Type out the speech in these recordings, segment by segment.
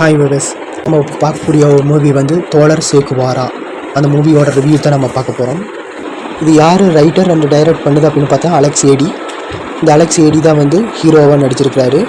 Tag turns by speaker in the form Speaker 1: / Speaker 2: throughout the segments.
Speaker 1: Hi விவஸ் நம்ம பார்க்கக்கூடிய ஒரு மூவி வந்து தோழர் சேக்குவாரா அந்த மூவியோட ரிவ்யூ தான் நம்ம பார்க்க போகிறோம் இது யார் ரைட்டர் அண்ட் டைரக்ட் பண்ணுது அப்படின்னு பார்த்தா அலெக்ஸ் ஏடி இந்த அலெக்ஸ் ஏடி தான் வந்து ஹீரோவாக நடிச்சிருக்கிறாரு.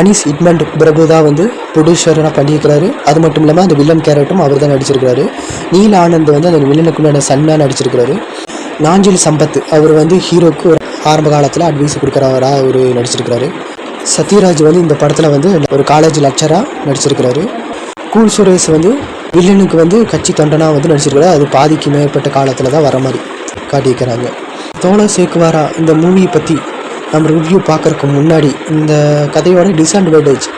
Speaker 1: அனீஸ் இட்மண்ட் பிரபு தான் வந்து ப்ரொடியூசராக பண்ணியிருக்கிறாரு. அது மட்டும் இல்லாமல் அந்த வில்லன் கேரக்டரும் அவர் தான் நடிச்சிருக்கிறாரு. நீல் ஆனந்த் வந்து அந்த வில்லனுக்குள்ளான சன்னாக நடிச்சிருக்கிறாரு. நாஞ்சில் சம்பத் அவர் வந்து ஹீரோக்கு ஒரு ஆரம்ப காலத்தில் அட்வைஸ் கொடுக்குறவராக அவர் நடிச்சிருக்கிறாரு. சத்யராஜ் வந்து இந்த படத்தில் வந்து ஒரு காலேஜ் லெக்சராக நடிச்சிருக்கிறாரு. கூல் சுரேஷ் வந்து வில்லனுக்கு வந்து கட்சி தொண்டனாக வந்து நடிச்சிருக்கிறாரு. அது பாதிக்கு மேற்பட்ட காலத்தில் தான் வர மாதிரி காட்டியிருக்கிறாங்க. தோழ சேக்குவாரா இந்த மூவியை பற்றி நம்ம ரிவ்யூ பார்க்கறதுக்கு முன்னாடி இந்த கதையோட டிஸ்அட்வான்டேஜ்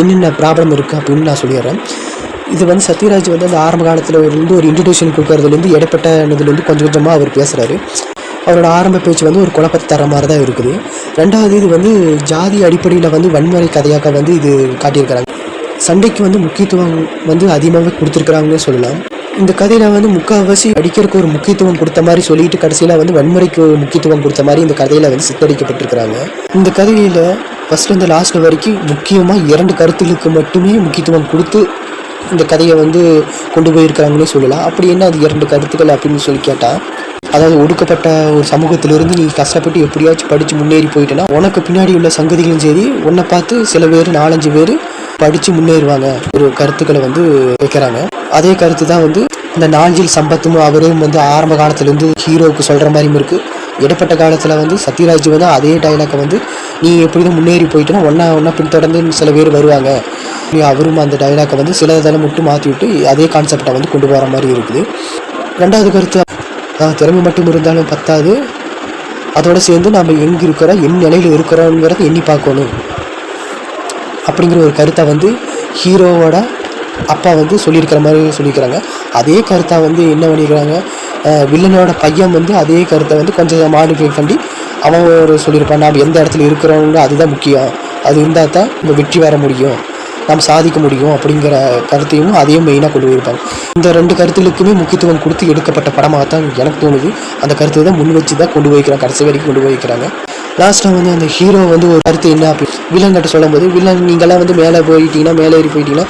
Speaker 1: என்னென்ன ப்ராப்ளம் இருக்குது அப்படின்னு நான் சொல்லிடுறேன். இது வந்து சத்யராஜ் வந்து அந்த ஆரம்ப காலத்தில் இருந்து ஒரு இன்ட்ரடியூஷன் கொடுக்கறதுலேருந்து இடைப்பட்ட இதுலேருந்து கொஞ்சம் கொஞ்சமாக அவர் பேசுகிறாரு அவரோட ஆரம்ப பேச்சு வந்து ஒரு குழப்பத்தை தர மாதிரி தான் இருக்குது. ரெண்டாவது இது வந்து ஜாதி அடிப்படையில் வந்து வன்முறை கதையாக வந்து இது காட்டியிருக்கிறாங்க. சண்டைக்கு வந்து முக்கியத்துவம் வந்து அதிகமாகவே கொடுத்துருக்குறாங்கன்னு சொல்லலாம். இந்த கதையில் வந்து முக்கால்வாசி அடிக்கிறதுக்கு ஒரு முக்கியத்துவம் கொடுத்த மாதிரி சொல்லிட்டு கடைசியில் வந்து வன்முறைக்கு முக்கியத்துவம் கொடுத்த மாதிரி இந்த கதையில் வந்து சித்தரிக்கப்பட்டிருக்கிறாங்க. இந்த கதையில் ஃபஸ்ட் இந்த லாஸ்ட் வரைக்கும் முக்கியமாக இரண்டு கருத்துகளுக்கு மட்டுமே முக்கியத்துவம் கொடுத்து இந்த கதையை வந்து கொண்டு போயிருக்கிறாங்கன்னே சொல்லலாம். அப்படி என்ன அது இரண்டு கருத்துக்கள் அப்படின்னு சொல்லி கேட்டால் அதாவது ஒடுக்கப்பட்ட ஒரு சமூகத்திலிருந்து நீ கஷ்டப்பட்டு எப்படியாச்சும் படித்து முன்னேறி போயிட்டேன்னா உனக்கு பின்னாடி உள்ள சங்கதிகளும் சரி உன்னை பார்த்து சில பேர் நாலஞ்சு பேர் படித்து முன்னேறுவாங்க. ஒரு கருத்துக்களை வந்து வைக்கிறாங்க. அதே கருத்து தான் வந்து இந்த நாஞ்சில் சம்பத்தும் அவரும் வந்து ஆரம்ப காலத்துலேருந்து ஹீரோவுக்கு சொல்கிற மாதிரியும் இருக்குது இடைப்பட்ட காலத்தில் வந்து சத்யராஜ் வந்து அதே டைலாக்கை வந்து நீ எப்படி தான் முன்னேறி போயிட்டேன்னா ஒன்றா ஒன்றா பின்தொடர்ந்து சில பேர் வருவாங்க. அவரும் அந்த டைலாக்கை வந்து சில இதெல்லாம் மட்டும் மாற்றி விட்டு அதே கான்செப்டை வந்து கொண்டு போகிற மாதிரி இருக்குது. ரெண்டாவது கருத்து திறமை மட்டும் இருந்தாலும் பத்தாது. அதோடு சேர்ந்து நம்ம எங்கே இருக்கிறோம் என் நிலையில் இருக்கிறோங்கிறத எண்ணி பார்க்கணும். அப்படிங்கிற ஒரு கருத்தை வந்து ஹீரோவோட அப்பா வந்து சொல்லியிருக்கிற மாதிரி சொல்லியிருக்கிறாங்க அதே கருத்தை வந்து என்ன பண்ணியிருக்கிறாங்க வில்லனோட பையன் வந்து அதே கருத்தை வந்து கொஞ்சம் மாடிஃபை பண்ணி அவன் ஒரு சொல்லியிருப்பான் நாம் எந்த இடத்துல இருக்கிறோங்க அதுதான் முக்கியம். அது இருந்தால் தான் நம்ம வெற்றி பெற முடியும். நாம் சாதிக்க முடியும் அப்படிங்கிற கருத்தையும் அதையும் மெயினாக கொண்டு போயிருப்பாங்க. இந்த ரெண்டு கருத்துகளுக்குமே முக்கியத்துவம் கொடுத்து எடுக்கப்பட்ட படமாக தான் எனக்கு தோணுது. அந்த கருத்தை தான் முன் வச்சு தான் கொண்டு போய்க்கிறாங்க கடைசி வரைக்கும் கொண்டு போய்க்கிறாங்க லாஸ்ட்டாக வந்து அந்த ஹீரோ வந்து ஒரு கருத்து என்ன அப்படி வில்லன் கிட்ட சொல்லும்போது வில்லன் நீங்களாம் வந்து மேலே போயிட்டீங்கன்னா மேலே ஏறி போயிட்டீங்கன்னா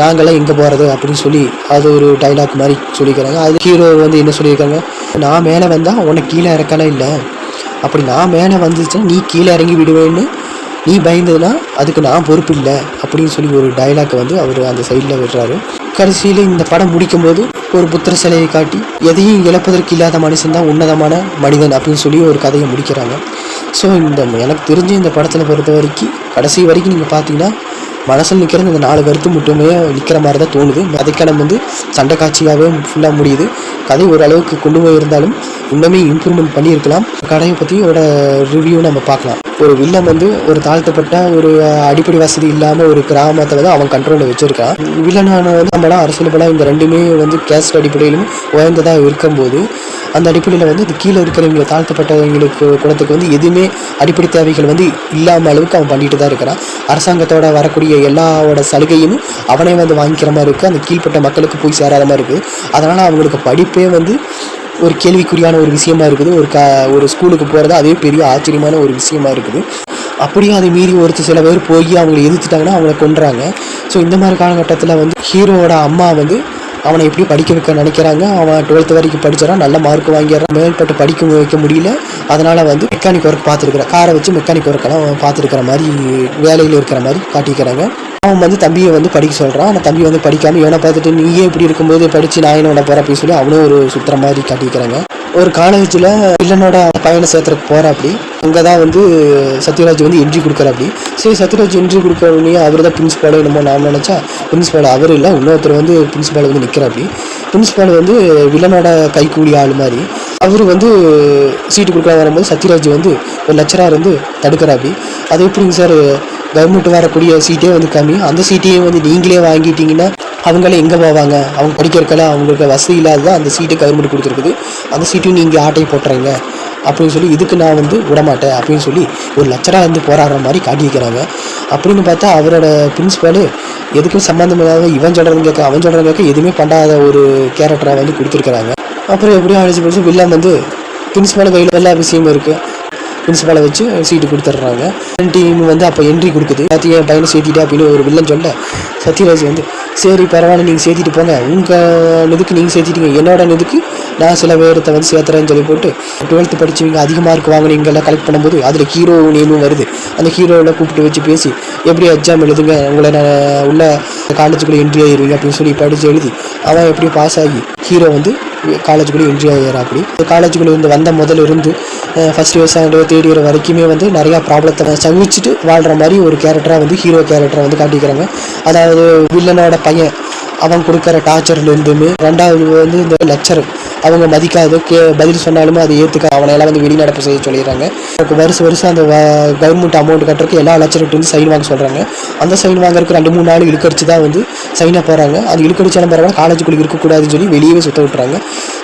Speaker 1: நாங்களாம் எங்கே போகிறது அப்படின்னு சொல்லி அது ஒரு டைலாக் மாதிரி சொல்லிக்கிறாங்க. அது ஹீரோ வந்து என்ன சொல்லியிருக்காங்க? நான் மேலே வந்தால் உன்னை கீழே இறக்கலாம் இல்லை. அப்படி நான் மேலே வந்துச்சுன்னா நீ கீழே இறங்கி விடுவேன்னு நீ பயந்ததுன்னா அதுக்கு நான் பொறுப்பு இல்லை அப்படின்னு சொல்லி ஒரு டைலாக்கை வந்து அவர் அந்த சைடில் விடுறாரு. கடைசியில் இந்த படம் முடிக்கும் போது ஒரு புத்திர சிலையை காட்டி எதையும் இழப்பதற்கு இல்லாத மனுஷன் தான் உன்னதமான மனிதன் அப்படின்னு சொல்லி ஒரு கதையை முடிக்கிறாங்க. ஸோ இந்த எனக்கு தெரிஞ்ச இந்த படத்தில் பொறுத்த வரைக்கும் கடைசி வரைக்கும் நீங்கள் பார்த்தீங்கன்னா மனசில் நிற்கிறது இந்த நாலு கருத்து மட்டுமே நிற்கிற மாதிரி தான் தோணுது. அதுக்கான வந்து சண்டை காட்சியாகவே ஃபுல்லாக முடியுது. கதை ஓரளவுக்கு கொண்டு போயிருந்தாலும் இன்னுமே இம்ப்ரூவ்மெண்ட் பண்ணியிருக்கலாம். கடையை பற்றியோட ரிவ்யூ நம்ம பார்க்கலாம். ஒரு வில்லன் வந்து ஒரு தாழ்த்தப்பட்ட ஒரு அடிப்படை வசதி இல்லாமல் ஒரு கிராமத்தை வந்து அவன் கண்ட்ரோலில் வச்சுருக்கான். வில்லனான வந்து நம்மளாம் அரசியல் படம் இந்த ரெண்டுமே வந்து கேஸ்ட் அடிப்படையிலும் உயர்ந்ததாக இருக்கும்போது அந்த அடிப்படையில் வந்து கீழே இருக்கிறவங்களை தாழ்த்தப்பட்டவங்களுக்கு குணத்துக்கு வந்து எதுவுமே அடிப்படை தேவைகள் வந்து இல்லாமல் அளவுக்கு அவன் பண்ணிட்டு தான் இருக்கிறான். அரசாங்கத்தோட வரக்கூடிய எல்லாவோட சலுகையும் அவனே வந்து வாங்கிக்கிற மாதிரி இருக்குது அந்த கீழ்ப்பட்ட மக்களுக்கு போய் சேராத மாதிரி இருக்குது அதனால் அவங்களுக்கு படிப்பே வந்து ஒரு கேள்விக்குறியான ஒரு விஷயமா இருக்குது. ஒரு க ஒரு ஸ்கூலுக்கு போகிறது அதே பெரிய ஆச்சரியமான ஒரு விஷயமா இருக்குது. அப்படியும் அதை மீறி ஒருத்தர் சில பேர் போய் அவங்களை எதிர்த்துட்டாங்கன்னா அவங்கள கொன்றாங்க. ஸோ இந்த மாதிரி காலகட்டத்தில் வந்து ஹீரோவோட அம்மா வந்து அவனை எப்படி படிக்க வைக்க நினைக்கிறாங்க? அவன் டுவெல்த் வரைக்கும் படிச்சிடறான் நல்ல மார்க் வாங்கிடுறான் மேம்பட்டு படிக்க வைக்க முடியல. அதனால் வந்து மெக்கானிக் ஒர்க் பார்த்துருக்குறான் காரை வச்சு மெக்கானிக் ஒர்க்கெல்லாம் அவன் பார்த்துருக்கிற மாதிரி வேலையில் இருக்கிற மாதிரி காட்டிக்கிறாங்க. அவன் வந்து தம்பியை வந்து படிக்க சொல்கிறான் அந்த தம்பி வந்து படிக்காமல் இவனை பார்த்துட்டு நீயே இப்படி இருக்கும்போது படித்து நான் என்ன போகிற அப்படின்னு சொல்லி அவனும் ஒரு சுத்துற மாதிரி காட்டிக்கிறாங்க. ஒரு காலேஜில் வில்லனோட பையனை சேர்த்துறக்கு போகிறாப்படி அங்கே தான் வந்து சத்யராஜ் வந்து என்ட்ரி கொடுக்குறாப்படி சரி சத்யராஜ் என்ட்ரி கொடுக்குறவனே அவர் தான் பிரின்ஸ்பாலோ என்னமோ நான் நினச்சா பிரின்ஸ்பால் அவர் இல்லை இன்னொருத்தர் வந்து பிரின்ஸ்பால் வந்து நிற்கிறாப்படி பிரின்ஸ்பால் வந்து வில்லனோட கைக்கூலி ஆள் மாதிரி. அவர் வந்து சீட்டு கொடுக்க வரும்போது சத்யராஜ் வந்து ஒரு லெக்சராக இருந்து தடுக்கிறாப்படி அது எப்படிங்க சார்? கவர்மெண்ட் வரக்கூடிய சீட்டே வந்து கம்மி. அந்த சீட்டையும் வந்து நீங்களே வாங்கிட்டீங்கன்னா அவங்களே எங்கே போவாங்க? அவங்க படிக்கிறக்கெல்லாம் அவங்களுக்கு வசதி இல்லாததான் அந்த சீட்டை கவர்மெண்ட் கொடுத்துருக்குது. அந்த சீட்டையும் நீங்கள் ஆட்டை போட்டுறீங்க. அப்படின்னு சொல்லி இதுக்கு நான் வந்து விடமாட்டேன் அப்படின்னு சொல்லி ஒரு லெக்சராக வந்து போராடுற மாதிரி காட்டியிருக்கிறாங்க அப்படின்னு பார்த்தா அவரோட பிரின்ஸ்பாலு எதுக்கும் சம்மந்தம் இல்லாத இவன் சொல்கிறது கேட்க அவன் சொல்கிறது கேட்க எதுவுமே பண்ணாத ஒரு கேரக்டரை வந்து கொடுத்துருக்குறாங்க. அப்புறம் எப்படியும் அழைச்சி பிடிச்சி வில்லன் வந்து பிரின்ஸ்பால் கையில் எல்லா விஷயமும் இருக்குது பிரின்சிபாலை வச்சு சீட்டு கொடுத்துட்றாங்க. டீம் வந்து அப்போ என்ட்ரி கொடுக்குது. எல்லாத்தையும் என் பையனை சேர்த்திட்டா அப்படின்னு ஒரு வில்லன் சொல்ல சத்யராஜ் வந்து சரி பரவாயில்ல நீங்கள் சேர்த்திட்டு போங்க. உங்கள் இதுக்கு நீங்கள் சேர்த்திட்டீங்க. என்னோட இதுக்கு நான் சில பேரத்தை வந்து சேர்த்துறேன்னு சொல்லி போட்டு டுவெல்த்து படிச்சவங்க அதிக மார்க் வாங்கினீங்கெல்லாம் கலெக்ட் பண்ணும்போது அதில் ஹீரோ நேமும் வருது. அந்த ஹீரோவில் கூப்பிட்டு வச்சு பேசி எப்படி எக்ஸாம் எழுதுங்க? உங்களை நான் உள்ள காலேஜுக்குள்ளே என்ட்ரி ஆயிடுவீங்க அப்படின்னு சொல்லி படித்து எழுதி அவன் எப்படி பாஸ் ஆகி ஹீரோ வந்து காலேஜுக்குள்ளே என்ட்ரி ஆகிறாப்படி அப்படி காலேஜுக்குள்ளே இருந்து வந்த முதல்ல இருந்து first year second year third year வரைக்குமே வந்து நிறையா ப்ராப்ளத்தை சகிச்சுட்டு வாழ்கிற மாதிரி ஒரு கேரக்டராக வந்து ஹீரோ கேரக்டரை வந்து காட்டிக்கிறாங்க. அதாவது வில்லனோட பையன் அவன் கொடுக்குற டார்ச்சர்லேருந்துமே ரெண்டாவது வந்து இந்த லெக்சர் அவங்க மதிக்காது கே பதில் சொன்னாலுமே அதை ஏற்றுக்க அவனை எல்லாம் வந்து வெளிநடப்பு செய்ய சொல்லிடுறாங்க. வருஷம் வருஷம் அந்த கவர்மெண்ட் அமௌண்ட் கட்டுறதுக்கு எல்லா லெக்சர்கிட்ட வந்து சைன் வாங்க சொல்கிறாங்க அந்த சைன் வாங்குறதுக்கு ரெண்டு மூணு நாள் இழுக்கடிச்சு தான் வந்து சைனாக போகிறாங்க அது இழுக்கடிச்சாலும் பரவாயில்ல காலேஜுக்குள்ளே இருக்கக்கூடாதுன்னு சொல்லி வெளியே சுத்த விட்டுறாங்க.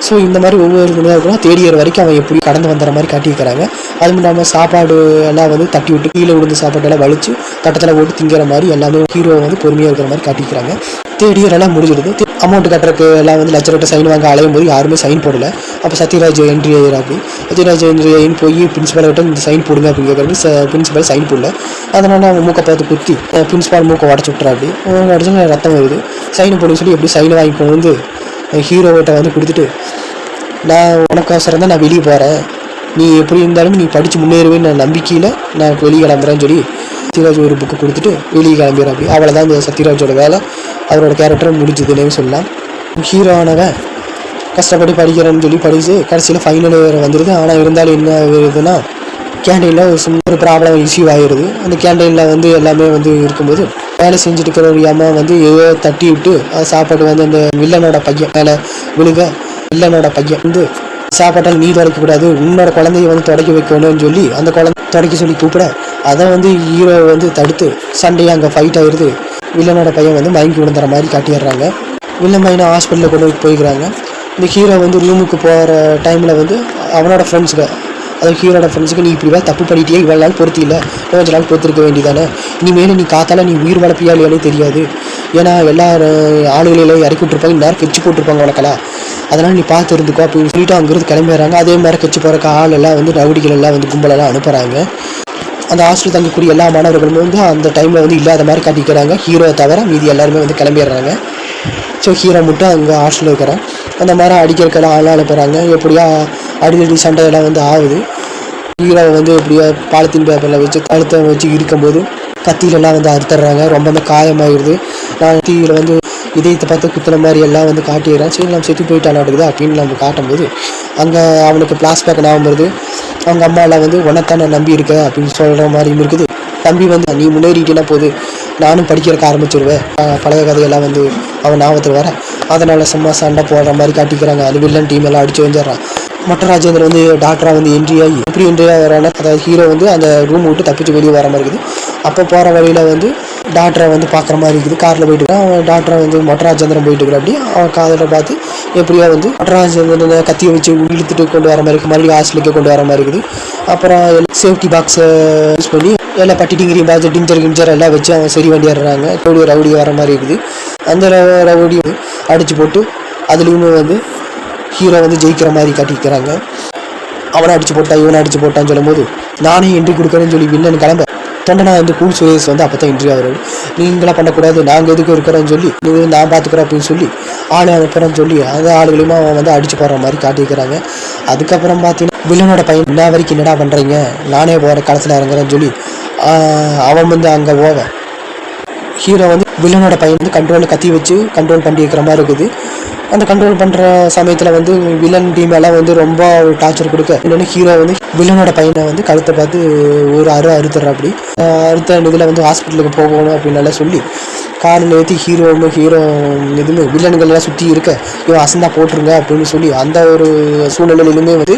Speaker 1: ஸோ இந்த மாதிரி ஒவ்வொரு இதுவும் தேர்ட் இயர் வரைக்கும் அவன் எப்படி கடந்து வந்துற மாதிரி காட்டியிருக்கிறாங்க அதுவும் இல்லாமல் சாப்பாடு எல்லாம் வந்து தட்டி விட்டு கீழே விழுந்து சாப்பாடு எல்லாம் வலிச்சு தட்டத்தில் போட்டு திங்கிற மாதிரி எல்லாமே ஹீரோ வந்து பொறுமையாக இருக்கிற மாதிரி காட்டிக்கிறாங்க. தேர்ட் இயர் எல்லாம் முடிஞ்சிடுது. அமௌண்ட் கட்டுறதுக்கு எல்லாம் வந்து லட்சர்கிட்ட சைன் வாங்க அலையும் போது யாருமே சைன் போடல. அப்போ சத்யராஜ் என்ட்ரி ஆகி சத்யராஜ் என்ட்ரி ஆகின்னு போய் பிரின்சிபாலக்கிட்ட இந்த சைன் போடுங்க அப்படின்னு கேட்குறது பிரின்சிபால் சைன் போடல. அதனால் அவன் மூக்கை பார்த்து குத்தி பிரின்ஸ்பால் மூக்கை உடச்சு விட்றாப்படி உடச்சு ரத்தம் வருது. சைன் போடுன்னு சொல்லி எப்படி சைன் வாங்கி கொண்டு வந்து ஹீரோவிட்ட வந்து கொடுத்துட்டு நான் உனக்கோசரம் தான் நான் வெளியே போகிறேன் நீ எப்படி இருந்தாலும் நீ படித்து முன்னேறுவேன்னு நான் நம்பிக்கையில் நான் வெளியே கிளம்புறேன்னு சொல்லி சத்யராஜ் ஒரு புக்கு கொடுத்துட்டு வெளியே கிளம்பிடுறேன் அப்படி. அவ்வளோதான் இந்த சத்யராஜோட வேலை. அவரோட கேரக்டரும் முடிஞ்சதுன்னே சொல்லலாம். ஹீரோவானவன் கஷ்டப்பட்டு படிக்கிறேன்னு சொல்லி படித்து கடைசியில் ஃபைனல் வேறு வந்துடுது ஆனால் இருந்தாலும் என்ன ஆகுதுன்னா கேண்டீனில் ஒரு சும்மா ஒரு ப்ராப்ளம் இஷ்யூ ஆகிடுது அந்த கேண்டீனில் வந்து எல்லாமே வந்து இருக்கும்போது வேலை செஞ்சுட்டு இருக்கிற ஒரு அம்மா வந்து ஏதோ தட்டி விட்டு சாப்பாடு வந்து அந்த வில்லனோட பையன் மேலே விழுக வில்லனோட பையன் வந்து சாப்பாட்டால் நீ துடைக்கக்கூடாது உன்னோட குழந்தைய வந்து துடைக்க வைக்கணும்னு சொல்லி அந்த குழந்தை துடைக்க சொல்லி கூப்பிட அதை வந்து ஹீரோ வந்து தடுத்து சண்டையை அங்கே ஃபைட் ஆயிடுது வில்லனோட பையன் வந்து மயங்கி விழுந்துற மாதிரி காட்டிடுறாங்க. வில்லன் பையனை ஹாஸ்பிட்டலில் கொண்டு போய் போய்க்கிறாங்க. இந்த ஹீரோ வந்து ரூமுக்கு போகிற டைமில் வந்து அவனோட ஃப்ரெண்ட்ஸுக்கு அது ஹீரோட ஃப்ரெண்ட்ஸுக்கு நீ இப்படி தப்பு பண்ணிட்டியே இவ்வளோ நாள் பொறுத்தி இல்லை. கொஞ்ச நாள் பொறுத்திருக்க வேண்டியதானே. இனிமேல் நீ காத்தால நீ உயிர் வளர்ப்பியா இல்லையானே தெரியாது. ஏன்னா எல்லா ஆளுகளையும் இறக்கி விட்டுருப்பாங்க நேரம் கெச்சு போட்டிருப்பாங்க உனக்கெல்லாம். அதனால் நீ பார்த்து இருந்துக்கோ அப்படின்னு சொல்லிட்டு அங்கேருந்து கிளம்பிடுறாங்க. அதே மாதிரி கெச்சு போகிறக்கு ஆள் எல்லாம் வந்து ரவுடிகள் எல்லாம் வந்து கும்பலெல்லாம் அனுப்புகிறாங்க அந்த ஹாஸ்டல் தங்கக்கூடிய எல்லா மாணவர்களும் வந்து அந்த டைமில் வந்து இல்லாத மாதிரி காட்டிக்கிறாங்க. ஹீரோ தவிர மீதி எல்லாருமே வந்து கிளம்பிடுறாங்க. ஸோ ஹீரோ மட்டும் அங்கே ஹாஸ்டலில் இருக்கிறான். அந்த மாதிரி அடிக்கிறக்கெல்லாம் ஆள் அனுப்புகிறாங்க எப்படியா அடிக்கடி சண்டையெல்லாம் வந்து ஆகுது. ஹீரோவை வந்து எப்படியோ பாலித்தீன் பேப்பரில் வச்சு கழுத்தை வச்சு இருக்கும்போது கத்தியிலெல்லாம் வந்து அறுத்துடுறாங்க. ரொம்பவே காயமாகிடுது நான் தீயில் வந்து இதயத்தை பார்த்து குத்துன மாதிரி எல்லாம் வந்து காட்டிடுறேன். சரி நம்ம செத்து போயிட்டான் நடக்குது அப்படின்னு நம்ம காட்டும்போது அங்கே அவனுக்கு பிளாஸ்பேக் ஞாபகம் வருது. அவங்க அம்மாவில் வந்து உனத்தானே நம்பி இருக்கேன் அப்படின்னு சொல்கிற மாதிரியும் இருக்குது. தம்பி வந்து நீ முன்னேறிட்டேன்னா போது நானும் படிக்கிறதுக்கு ஆரம்பிச்சிருவேன். பழைய கதையெல்லாம் வந்து அவன் ஞாபகத்தில் வர அதனால் சும்மா சண்டை போடுற மாதிரி காட்டிக்கிறாங்க. அது வில்லன் டீம் எல்லாம் அடிச்சு வந்துடுறான் மொட்டை ராஜேந்திரன் வந்து டாக்டராக வந்து என்ட்ரி ஆகி எப்படி என்ட்ரி ஆகிறான அதாவது ஹீரோ வந்து அந்த ரூம் விட்டு தப்பிச்சு வெளியே வர மாதிரி இருக்குது. அப்போ போகிற வழியில் வந்து டாக்டரை வந்து பார்க்குற மாதிரி இருக்குது. காரில் போயிட்டு இருக்கான். அவன் டாக்டரை வந்து மொட்டை போயிட்டு இருக்கிற அப்படி அவன் காதில் பார்த்து எப்படியோ வந்து மொட்டை கத்தியை வச்சு இழுத்துட்டு கொண்டு வர மாதிரி இருக்குது மறுபடியும் ஹாஸ்டலுக்கு கொண்டு வர மாதிரி இருக்குது. அப்புறம் சேஃப்டி பாக்ஸை யூஸ் பண்ணி எல்லாம் பட்டி டிங்கிரி பாக்ஸ் டிஞ்சர் கிஞ்சர் எல்லாம் வச்சு அவன் சரி வண்டிடுறாங்க ரவுடி ரவுடி வர மாதிரி இருக்குது. அந்த ரவுடி அடித்து போட்டு அதுலேயுமே வந்து ஹீரோ வந்து ஜெயிக்கிற மாதிரி காட்டிக்கிறாங்க அவனை அடிச்சு போட்டான் இவனை அடிச்சு போட்டான்னு சொல்லும்போது நானே என்ட்ரி கொடுக்குறேன்னு சொல்லி வில்லன் கிளம்ப தொண்டனா வந்து கூல் சுரேஷ் வந்து அப்போ தான் என்ட்ரி ஆகிறாரு. நீங்களாம் பண்ணக்கூடாது நாங்கள் எதுக்கு இருக்கிறோன்னு சொல்லி நீ நான் பார்த்துக்குறேன் அப்படின்னு சொல்லி ஆள் அனுப்புறேன்னு சொல்லி அந்த ஆளுகளையுமே அவன் வந்து அடிச்சு போடுற மாதிரி காட்டியிருக்கிறாங்க. அதுக்கப்புறம் பார்த்தீங்கன்னா வில்லனோட பையன் என்ன வரைக்கும் என்னடா பண்ணுறீங்க நானே போகிற களத்தில் இறங்குறேன்னு சொல்லி அவன் வந்து அங்கே போவேன். ஹீரோ வந்து வில்லனோட பையன் வந்து கண்ட்ரோலில் கத்தி வச்சு கண்ட்ரோல் பண்ணி இருக்கிற மாதிரி இருக்குது. அந்த கண்ட்ரோல் பண்ணுற சமயத்தில் வந்து வில்லன் டீம் எல்லாம் வந்து ரொம்ப டார்ச்சர் கொடுக்க. இன்னொன்று ஹீரோ வந்து வில்லனோட பையனை வந்து கழுத்தை பார்த்து ஒரு அறு அறுத்துற அப்படி அறுத்த இதில் வந்து ஹாஸ்பிட்டலுக்கு போகணும் அப்படின்னு எல்லாம் சொல்லி காரில் ஏற்றி ஹீரோவும் ஹீரோ இதுவுமே வில்லன்கள்லாம் சுற்றி இருக்க இவன் அசந்தா போட்டுருங்க அப்படின்னு சொல்லி அந்த ஒரு சூழ்நிலையிலுமே வந்து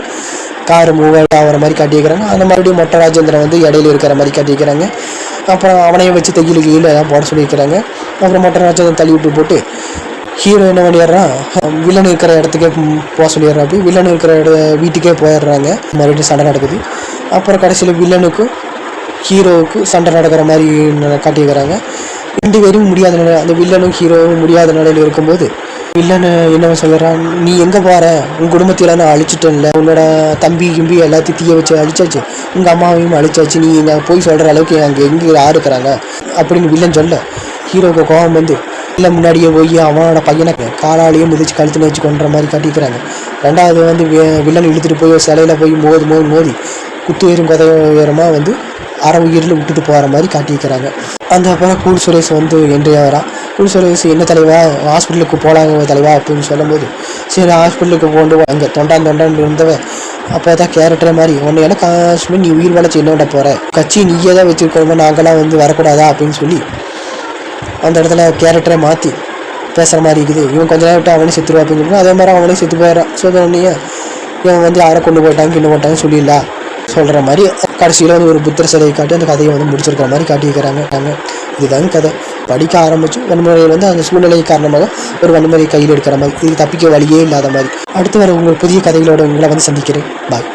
Speaker 1: கார் மூவ் ஆகிற மாதிரி காட்டியிருக்கிறாங்க அந்த மறுபடியும் மொட்டை ராஜேந்திரன் வந்து இடையில இருக்கிற மாதிரி காட்டியிருக்கிறாங்க அப்புறம் அவனையும் வச்சு தையில் கீழே எல்லாம் போட சொல்லியிருக்கிறாங்க அப்புறம் மொட்டை ராஜேந்திரன் தள்ளி விட்டு போட்டு ஹீரோ என்ன பண்ணிடுறான் வில்லன் இருக்கிற இடத்துக்கே போக சொல்லிடுறான் அப்படி வில்லன் இருக்கிற இட வீட்டுக்கே போயிடுறாங்க. மறுபடியும் சண்டை நடக்குது. அப்புறம் கடைசியில் வில்லனுக்கும் ஹீரோவுக்கு சண்டை நடக்கிற மாதிரி ந- காட்டியிருக்கிறாங்க. ரெண்டு பேரும் முடியாத நிலை அந்த வில்லனும் ஹீரோவும் முடியாத நிலையில் இருக்கும்போது வில்லனு என்ன சொல்கிறான் நீ எங்கே போகிற உன் குடும்பத்தையெல்லாம் நான் அழிச்சிட்டேன்ல. உன்னோட தம்பி கிம்பி எல்லாத்தையும் தீய வச்சு அழிச்சாச்சு. உங்கள் அம்மாவையும் அழிச்சாச்சு. நீ இங்கே போய் சொல்கிற அளவுக்கு அங்கே எங்கே யார் இருக்கிறாங்க? அப்படின்னு வில்லன் சொல்ல ஹீரோவுக்கு கோபம் வந்து இல்லை முன்னாடியே போய் அவனோட பையனை காலாலேயே மிதிச்சு கழுத்து வச்சு கொன்ற மாதிரி காட்டிக்கிறாங்க. ரெண்டாவது வந்து வில்லன் இழுத்துட்டு போய் சிலையில் போய் மோது மோது மோதி குத்து உயரும் கதை உயரமாக வந்து அரை உயிரில் விட்டுட்டு போகிற மாதிரி காட்டியிருக்கிறாங்க அந்த அப்புறம் கூல் சுரேஷ் வந்து என்றே வரா கூல் சுரேஷ் என்ன தலைவா? ஹாஸ்பிட்டலுக்கு போகலாங்க தலைவா அப்படின்னு சொல்லும்போது சரி ஹாஸ்பிட்டலுக்கு போண்டு அங்கே தொண்டான் தொண்டான் இருந்தவன் அப்போ தான் கேரக்டர் மாதிரி உன்னை எல்லாம் காசு நீ உயிர் வளர்ச்சி என்ன விட போகிற கட்சி நீயே தான் வச்சுருக்கோமா நாங்களாம் வந்து வரக்கூடாதா? அப்படின்னு சொல்லி அந்த இடத்துல கேரக்டரை மாற்றி பேசுகிற மாதிரி இருக்குது. இவன் கொஞ்ச நேரம் விட்டு அவனே செத்துருவா அப்படின்னு அதே மாதிரி அவனே செத்து போயிடறான். ஸோ உடனே இவன் வந்து யாரை கொண்டு போயிட்டாங்க கிண்டு போட்டாங்கன்னு சொல்லிடல? சொல்கிற மாதிரி கடைசியில் வந்து ஒரு புத்தர் சிலையை காட்டி அந்த கதையை வந்து முடிச்சிருக்கிற மாதிரி காட்டியிருக்கிறாங்க. நாங்க. இதுதாங்க கதை. படிக்க ஆரம்பிச்சு வன்முறையில் வந்து அந்த சூழ்நிலை காரணமாக ஒரு வன்முறை கையில் எடுக்கிற மாதிரி இது தப்பிக்க வழியே இல்லாத மாதிரி. அடுத்து வர உங்கள் புதிய கதைகளோட உங்களை வந்து சந்திக்கிறேன். பாய்